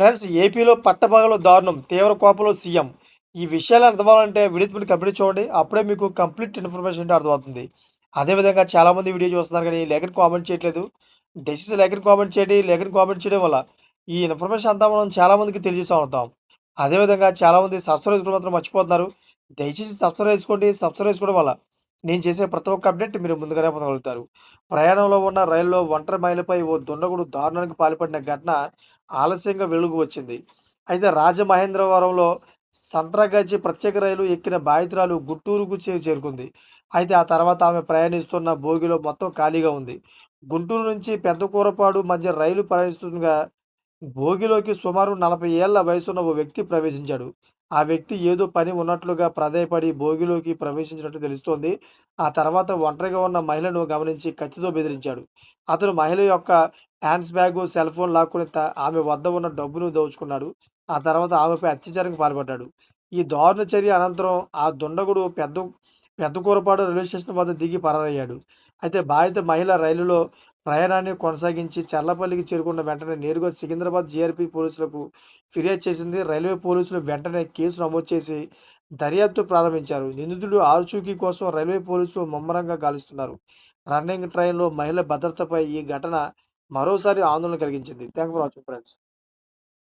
Friends ఏపీలో పట్టపగలు దారుణం. తీవ్ర కోపంలో సీఎం. ఈ విషయాలు అర్థమవ్వాలంటే వీడియో మీరు కంప్లీట్ చూడండి. అప్పుడే మీకు కంప్లీట్ ఇన్ఫర్మేషన్ ఏంటో అర్థమవుతుంది. అదేవిధంగా చాలామంది వీడియో చూస్తున్నారు కానీ లేఖని కామెంట్ చేయట్లేదు. దయచేసి లేఖని కామెంట్ చేయండి. లేఖని కామెంట్ చేయడం వల్ల ఈ ఇన్ఫర్మేషన్ అంతా మనం చాలామందికి తెలియజేస్తూ ఉంటాం. అదేవిధంగా చాలామంది సబ్స్క్రైబ్ మాత్రం మర్చిపోతున్నారు. దయచేసి సబ్స్క్రైబ్ చేసుకోండి. సబ్స్క్రైబ్ చేసుకోవడం వల్ల నేను చేసే ప్రతి ఒక్క అప్డేట్ మీరు ముందుగానే పొందగలుగుతారు. ప్రయాణంలో ఉన్న రైల్లో ఒంటరి మైలపై ఓ దుండగుడు దారుణానికి పాల్పడిన ఘటన ఆలస్యంగా వెలుగు వచ్చింది. అయితే రాజమహేంద్రవరంలో సంత్రగజ్జి ప్రత్యేక రైలు ఎక్కిన బాధితురాలు గుంటూరుకు చే- చేరుకుంది. అయితే ఆ తర్వాత ఆమె ప్రయాణిస్తున్న బోగిలో మొత్తం ఖాళీగా ఉంది. గుంటూరు నుంచి పెద్ద కూరపాడు మధ్య రైలు ప్రయాణిస్తుండగా భోగిలోకి సుమారు నలభై ఏళ్ళ వయసున్న ఓ వ్యక్తి ప్రవేశించాడు. ఆ వ్యక్తి ఏదో పని ఉన్నట్లుగా ప్రదయపడి భోగిలోకి ప్రవేశించినట్టు తెలుస్తోంది. ఆ తర్వాత ఒంటరిగా ఉన్న మహిళను గమనించి కత్తితో బెదిరించాడు. అతను మహిళ యొక్క హ్యాండ్స్ బ్యాగ్ సెల్ ఫోన్ లాక్కుని త- ఆమె వద్ద ఉన్న డబ్బును దోచుకున్నాడు. ఆ తర్వాత ఆమెపై అత్యాచారానికి పాల్పడ్డాడు. ఈ దారుణ చర్య అనంతరం ఆ దుండగుడు పెద్ద పెద్ద కూరపాడు రైల్వే స్టేషన్ వద్ద దిగి పరారయ్యాడు. అయితే బాధిత మహిళ రైలులో ప్రయాణాన్ని కొనసాగించి చర్లపల్లికి చేరుకున్న వెంటనే నేరుగా సికింద్రాబాద్ జీఆర్పీ పోలీసులకు ఫిర్యాదు చేసింది. రైల్వే పోలీసులు వెంటనే కేసు నమోదు చేసి దర్యాప్తు ప్రారంభించారు. నిందితుడు ఆచూకీ కోసం రైల్వే పోలీసులు ముమ్మరంగా గాలిస్తున్నారు. రన్నింగ్ ట్రైన్లో మహిళ భద్రతపై ఈ ఘటన మరోసారి ఆందోళన కలిగించింది. Thank for watching friends.